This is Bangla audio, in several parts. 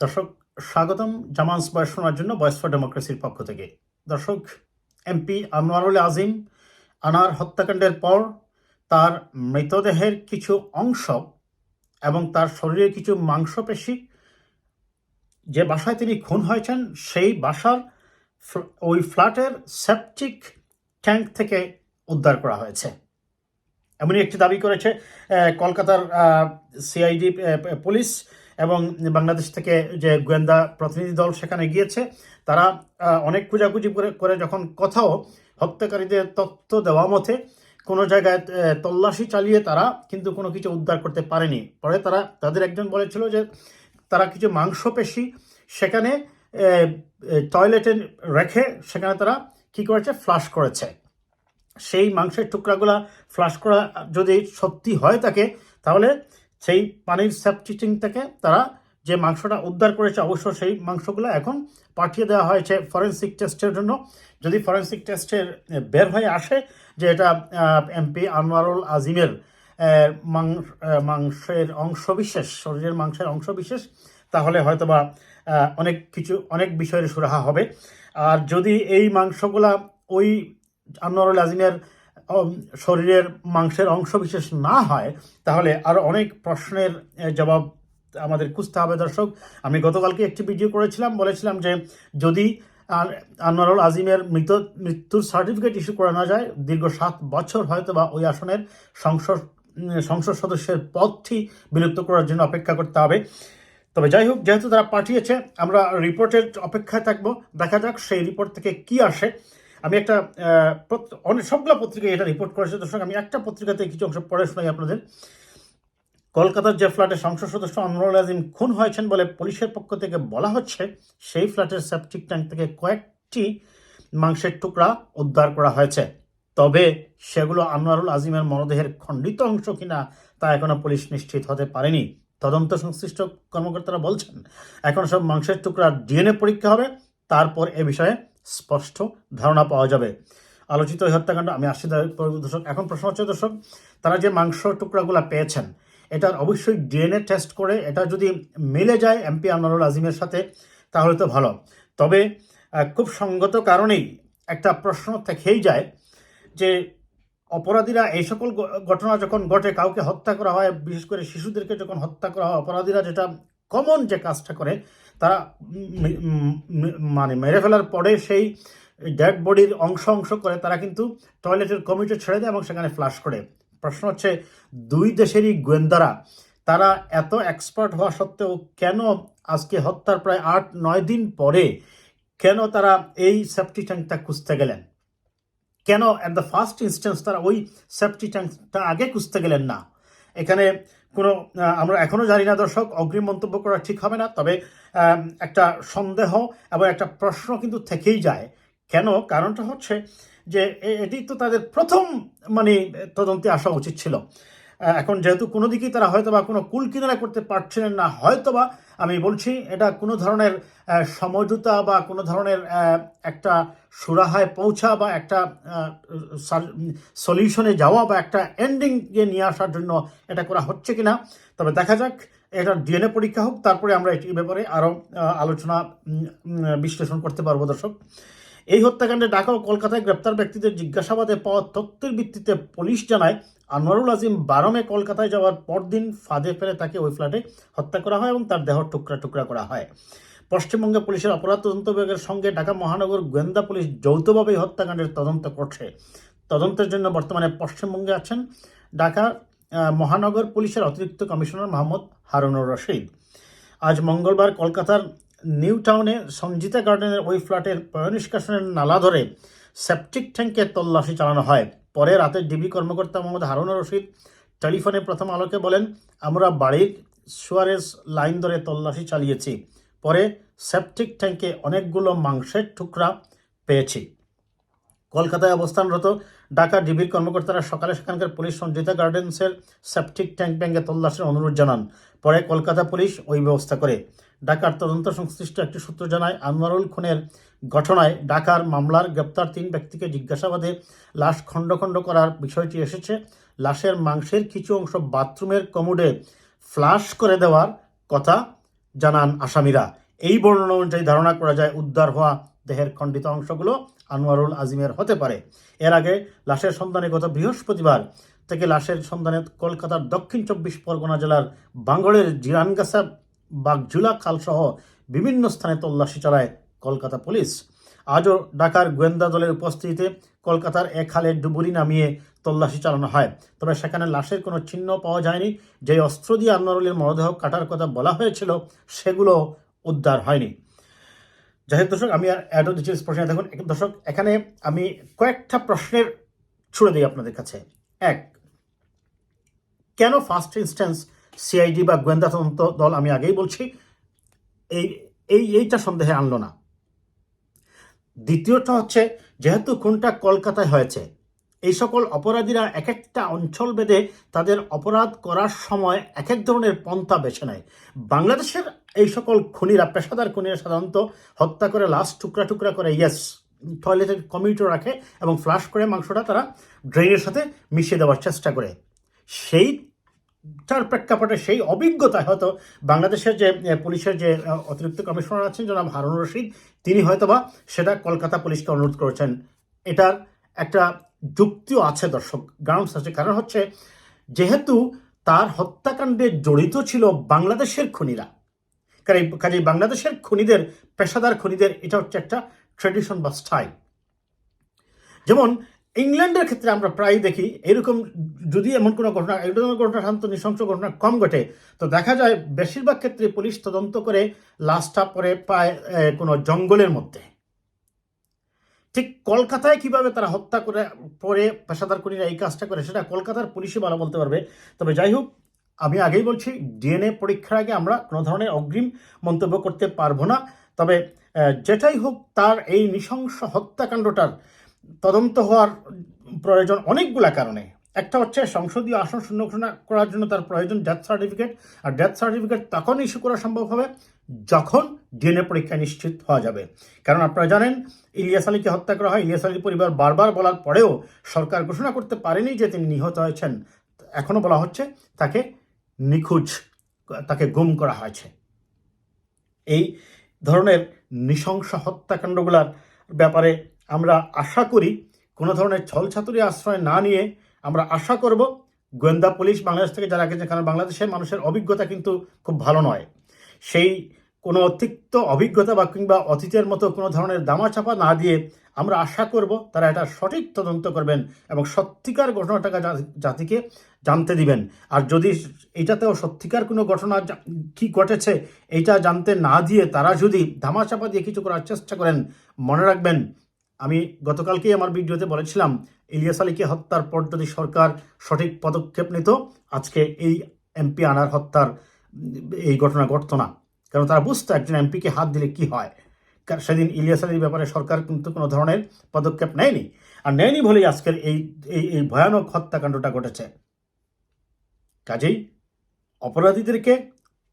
দর্শক, স্বাগতম জামান্স বয়স শোনার জন্য বয়স ফর ডেমোক্রেসির পক্ষ থেকে। দর্শক, এমপি আনোয়ারুল আজিম আনার হত্যাকাণ্ডের পর তার মৃতদেহের কিছু অংশ এবং তার শরীরের কিছু মাংসপেশি যে বাসায় তিনি খুন হয়েছেন, সেই বাসার ওই ফ্ল্যাটের সেপটিক ট্যাঙ্ক থেকে উদ্ধার করা হয়েছে। এমনই একটি দাবি করেছে কলকাতার সিআইডি পুলিশ। এবং বাংলাদেশ থেকে যে গোয়েন্দা প্রতিনিধি দল সেখানে গিয়েছে, তারা অনেক খোঁজাখুঁজি করে করে যখন কোথাও হত্যাকারীদের তথ্য দেওয়া মতে কোনো জায়গায় তল্লাশি চালিয়ে তারা কিন্তু কোনো কিছু উদ্ধার করতে পারেনি। পরে তারা, তাদের একজন বলেছিল যে তারা কিছু মাংসপেশি সেখানে টয়লেটে রেখে সেখানে তারা কি করেছে? ফ্লাশ করেছে। সেই মাংসের টুকরাগুলা ফ্লাশ করা যদি সত্যি হয় থাকে তাহলে সেই পানির সেপটিটিং থেকে তারা যে মাংসটা উদ্ধার করেছে, অবশ্য সেই মাংসগুলো এখন পাঠিয়ে দেওয়া হয়েছে ফরেন্সিক টেস্টের জন্য। যদি ফরেন্সিক টেস্টের বের হয়ে আসে যে এটা এমপি আনোয়ারুল আজিমের মাংসের অংশবিশেষ, শরীরের মাংসের অংশবিশেষ, তাহলে হয়তোবা অনেক কিছু, অনেক বিষয়ের সুরাহা হবে। আর যদি এই মাংসগুলা ওই আনোয়ারুল আজিমের শরীরের মাংসের অংশবিশেষ না হয়, তাহলে আরও অনেক প্রশ্নের জবাব আমাদের খুঁজতে হবে, দর্শক। আমি গতকালকে একটি ভিডিও করেছিলাম, বলেছিলাম যে যদি আনোয়ারুল আজিমের মৃত, মৃত্যুর সার্টিফিকেট ইস্যু করা না যায়, দীর্ঘ সাত বছর হয়তো বা ওই আসনের সংসদ সংসদ সদস্যের পদটি বিলুপ্ত করার জন্য অপেক্ষা করতে হবে। তবে যাই হোক, যেহেতু তারা পাঠিয়েছে, আমরা রিপোর্টের অপেক্ষায় থাকব। দেখা যাক সেই রিপোর্ট থেকে কি আসে। আমি একটা অনেক, সবগুলো পত্রিকায় এটা রিপোর্ট করেছে। দর্শক, আমি একটা পত্রিকাতে কিছু অংশ পড়ে শোনাই আপনাদের। কলকাতার যে ফ্ল্যাটে সংসদ সদস্য আনোয়ারুল আজিম খুন হয়েছেন বলে পুলিশের পক্ষ থেকে বলা হচ্ছে, সেই ফ্ল্যাটের সেপটিক ট্যাঙ্ক থেকে কয়েকটি মাংসের টুকরা উদ্ধার করা হয়েছে। তবে সেগুলো আনোয়ারুল আজিমের মরদেহের খণ্ডিত অংশ কিনা তা এখনও পুলিশ নিশ্চিত হতে পারেনি। তদন্ত সংশ্লিষ্ট কর্মকর্তারা বলছেন, এখন সব মাংসের টুকরা ডিএনএ পরীক্ষা হবে। তারপর এ বিষয়ে স্পষ্ট ধারণা পাওয়া যাবে। আলোচিত হত্যাকাণ্ড, আমি আসছি দর্শক। এখন প্রশ্ন হচ্ছে দর্শক, তারা যে মাংস টুকরাগুলো পেয়েছেন এটার অবশ্যই ডিএনএ টেস্ট করে এটা যদি মিলে যায় এমপি আনোয়ারুল আজিমের সাথে, তাহলে তো ভালো। তবে খুব সঙ্গত কারণেই একটা প্রশ্ন থেকেই যায় যে অপরাধীরা এই সকল ঘটনা যখন ঘটে, কাউকে হত্যা করা হয়, বিশেষ করে শিশুদেরকে যখন হত্যা করা হয়, অপরাধীরা যেটা কমন যে কাজটা করে, তারা মানে মেরে ফেলার পরে সেই ডেড বডির অংশ অংশ করে তারা কিন্তু টয়লেটের কমিটি ছেড়ে দেয় এবং সেখানে ফ্লাশ করে। প্রশ্ন হচ্ছে, দুই দেশেরই গোয়েন্দারা, তারা এত এক্সপার্ট হওয়া সত্ত্বেও কেন আজকে হত্যার প্রায় আট, নয় দিন পরে কেন তারা এই সেফটি ট্যাঙ্কটা খুঁজতে গেলেন? কেন অ্যাট দ্য ফার্স্ট ইনস্ট্যান্স তারা ওই সেফটি ট্যাঙ্কটা আগে খুঁজতে গেলেন না? এখানে কোনো আমরা এখনও জানি না দর্শক, অগ্রিম মন্তব্য করা ঠিক হবে না, তবে একটা সন্দেহ এবং একটা প্রশ্ন কিন্তু থেকেই যায়। কেন? কারণটা হচ্ছে যে এটি তো তাদের প্রথম মানে তদন্তে আসা উচিত ছিল। এখন যেহেতু কোনো দিকেই তারা হয়তো বা কোনো কুল কিনারা করতে পারছিলেন না হয়তো বা আমি বলছি, এটা কোনো ধরনের সমঝোতা বা কোনো ধরনের একটা সুরাহায় পৌঁছা বা একটা সলিউশনে যাওয়া বা একটা এন্ডিং এ নিয়ে আসার জন্য এটা করা হচ্ছে কিনা। তবে দেখা যাক এটা ডিএনএ পরীক্ষা হোক, তারপরে আমরা এটি ব্যাপারে আরও আলোচনা বিশ্লেষণ করতে পারব দর্শক। এই হত্যাকাণ্ডে ঢাকা ও কলকাতায় গ্রেপ্তার ব্যক্তিদের জিজ্ঞাসাবাদে পাওয়া তথ্যের ভিত্তিতে পুলিশ জানায়, আনোয়ারুল আজিম বারমে কলকাতায় যাওয়ার পরদিন ফাঁদে ফেলে তাকে ওই ফ্ল্যাটে হত্যা করা হয় এবং তার দেহ টুকরা টুকরা করা হয়। পশ্চিমবঙ্গে পুলিশের অপরাধ তদন্ত বিভাগের সঙ্গে ঢাকা মহানগর গোয়েন্দা পুলিশ যৌথভাবে হত্যাকাণ্ডের তদন্ত করছে। তদন্তের জন্য বর্তমানে পশ্চিমবঙ্গে আছেন ঢাকা মহানগর পুলিশের অতিরিক্ত কমিশনার মোহাম্মদ হারুনুর রশিদ। আজ মঙ্গলবার কলকাতার নিউ টাউনে সঞ্জিতা গার্ডেনের ওই ফ্ল্যাটের পয়নিষ্কাশনের নালা ধরে সেপটিক ট্যাঙ্কে তল্লাশি চালানো হয়। পরে রাতে ডিবি কর্মকর্তা মোহাম্মদ হারুনুর রশিদ টেলিফোনে প্রথম আলোকে বলেন, আমরা বাড়ির সুয়ারেজ লাইন ধরে তল্লাশি চালিয়েছি। পরে সেপটিক ট্যাঙ্কে অনেকগুলো মাংসের টুকরা পেয়েছি। কলকাতায় অবস্থানরত ঢাকা ডিবির কর্মকর্তারা সকালে সেখানকার পুলিশ সঞ্জিতা গার্ডেন্সের সেপটিক ট্যাঙ্ক ব্যাঙ্কে তল্লাশির অনুরোধ জানান। পরে কলকাতা পুলিশ ওই ব্যবস্থা করে। ঢাকার তদন্ত সংশ্লিষ্ট একটি সূত্র জানায়, আনোয়ারুল খুনের ঘটনায় ঢাকার মামলার গ্রেপ্তার তিন ব্যক্তিকে জিজ্ঞাসাবাদে লাশ খণ্ড খণ্ড করার বিষয়টি এসেছে। লাশের মাংসের কিছু অংশ বাথরুমের কমোডে ফ্লাশ করে দেওয়ার কথা জানান আসামিরা। এই বর্ণনা অনুযায়ী ধারণা করা যায়, উদ্ধার হওয়া দেহের খণ্ডিত অংশগুলো আনোয়ারুল আজিমের হতে পারে। এর আগে লাশের সন্ধানে গত বৃহস্পতিবার থেকে লাশের সন্ধানে কলকাতার দক্ষিণ চব্বিশ পরগনা জেলার বাঙ্গড়ের জিরানগাছা বাগঝুলা, খালসহ বিভিন্ন স্থানে তল্লাশি চালায় কলকাতা পুলিশ। আজও ঢাকার গোয়েন্দা দলের উপস্থিতিতে কলকাতার এক খালে ডুবুরি নামিয়ে তল্লাশি চালানো হয়। তবে সেখানে লাশের কোনো চিহ্ন পাওয়া যায়নি। যে অস্ত্র দিয়ে আনোয়ারুলের মরদেহ কাটার কথা বলা হয়েছিল, সেগুলো উদ্ধার হয়নি। যাই দর্শক, আমি আর অ্যাডো ডিটেলস প্রশ্নে দেখুন। দর্শক, এখানে আমি কয়েকটা প্রশ্নের ছুড়ে দিই আপনাদের কাছে। এক, কেন ফার্স্ট ইনস্ট্যান্স সিআইডি বা গোয়েন্দা তদন্ত দল আমি আগেই বলছি, এই এই, এইটা সন্দেহে আনলো না। দ্বিতীয়টা হচ্ছে, যেহেতু খুনটা কলকাতায় হয়েছে, এই সকল অপরাধীরা এক একটা অঞ্চল বেঁধে তাদের অপরাধ করার সময় এক এক ধরনের পন্থা বেছে নেয়। বাংলাদেশের এই সকল খুনিরা, পেশাদার খুনিরা সাধারণত হত্যা করে, লাশ টুকরা টুকরা করে ইয়েস টয়লেটের কমিউটো রাখে এবং ফ্লাশ করে মাংসটা তারা ড্রেনের সাথে মিশিয়ে দেওয়ার চেষ্টা করে। সেই তার প্রেক্ষাপটে সেই অভিজ্ঞতায় হয়তো বাংলাদেশের যে পুলিশের যে অতিরিক্ত কমিশনার আছেন জনাব হারুন রশিদ, তিনি হয়তোবা সেটা কলকাতা পুলিশকে অনুরোধ করেছেন। এটার একটা যুক্তিও আছে দর্শক গ্রাউন্ডস আছে। কারণ হচ্ছে যেহেতু তার হত্যাকাণ্ডে জড়িত ছিল বাংলাদেশের খুনিরা কাজে কাজেই বাংলাদেশের খুনিদের, পেশাদার খুনিদের, এটা হচ্ছে একটা ট্রেডিশন বা স্টাইল যেমন ইংল্যান্ডের ক্ষেত্রে আমরা প্রায় দেখি, এরকম যদি এমন কোনো ঘটনা ধরনের ঘটনা, শান্ত, নৃশংস ঘটনা কম ঘটে, তো দেখা যায় বেশিরভাগ ক্ষেত্রে পুলিশ তদন্ত করে লাশটা পরে পায় কোনো জঙ্গলের মধ্যে। ঠিক কলকাতায় কীভাবে তারা হত্যা করে, পরে পেশাদার খুনিরা এই কাজটা করে, সেটা কলকাতার পুলিশই ভালো বলতে পারবে। তবে যাই হোক, আমি আগেই বলছি, ডিএনএ পরীক্ষার আগে আমরা কোনো ধরনের অগ্রিম মন্তব্য করতে পারব না। তবে যেটাই হোক, তার এই নৃশংস হত্যাকাণ্ডটার তদন্ত হওয়ার প্রয়োজন অনেকগুলা কারণে। একটা হচ্ছে সংসদীয় আসন শূন্য ঘোষণা করার জন্য তার প্রয়োজন ডেথ সার্টিফিকেট আর ডেথ সার্টিফিকেট তখন ইস্যু করা সম্ভব হবে যখন ডিএনএ পরীক্ষা নিশ্চিত হওয়া যাবে। কারণ আপনারা জানেন, ইলিয়াস আলীকে হত্যা করা হয়। ইলিয়াস আলীর পরিবার বারবার বলার পরেও সরকার ঘোষণা করতে পারেনি যে তিনি নিহত হয়েছেন। এখনও বলা হচ্ছে তাকে নিখোঁজ, তাকে গুম করা হয়েছে। এই ধরনের নৃশংস হত্যাকাণ্ডগুলার ব্যাপারে আমরা আশা করি কোনো ধরনের ছলছাতুরি আশ্রয় না নিয়ে আমরা আশা করব গোয়েন্দা পুলিশ বাংলাদেশ থেকে যারা গেছে কারণ বাংলাদেশের মানুষের অভিজ্ঞতা কিন্তু খুব ভালো নয়। সেই কোনো অতিরিক্ত অভিজ্ঞতা বা কিংবা অতীতের মতো কোনো ধরনের দামাচাপা না দিয়ে আমরা আশা করব তারা এটা সঠিক তদন্ত করবেন এবং সত্যিকার ঘটনাটাকে জাতিকে জানতে দিবেন। আর যদি এটাতেও সত্যিকার কোনো ঘটনা কি ঘটেছে এইটা জানতে না দিয়ে তারা যদি ধামাচাপা দিয়ে কিছু করার চেষ্টা করেন, মনে রাখবেন আমি গতকালকেই আমার ভিডিওতে বলেছিলাম ইলিয়াস আলীকে হত্যার পর যদি সরকার সঠিক পদক্ষেপ নিত, আজকে এই এমপি আনার হত্যার এই ঘটনা ঘটতো না। কারণ তারা বুঝতো একজন এমপিকে হাত দিলে কি হয়। কারণ সেদিন ইলিয়াস আলীর ব্যাপারে সরকার কিন্তু কোনো ধরনের পদক্ষেপ নেয়নি। আর নেয়নি বলেই আজকের এই এই ভয়ানক হত্যাকাণ্ডটা ঘটেছে। কাজেই অপরাধীদেরকে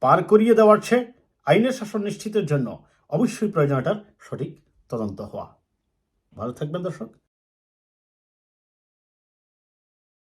পার করিয়ে দেওয়ার চেয়ে আইনের শাসন নিশ্চিতের জন্য অবশ্যই প্রয়োজন এটার সঠিক তদন্ত হওয়া। ভালো থাকবেন দর্শক।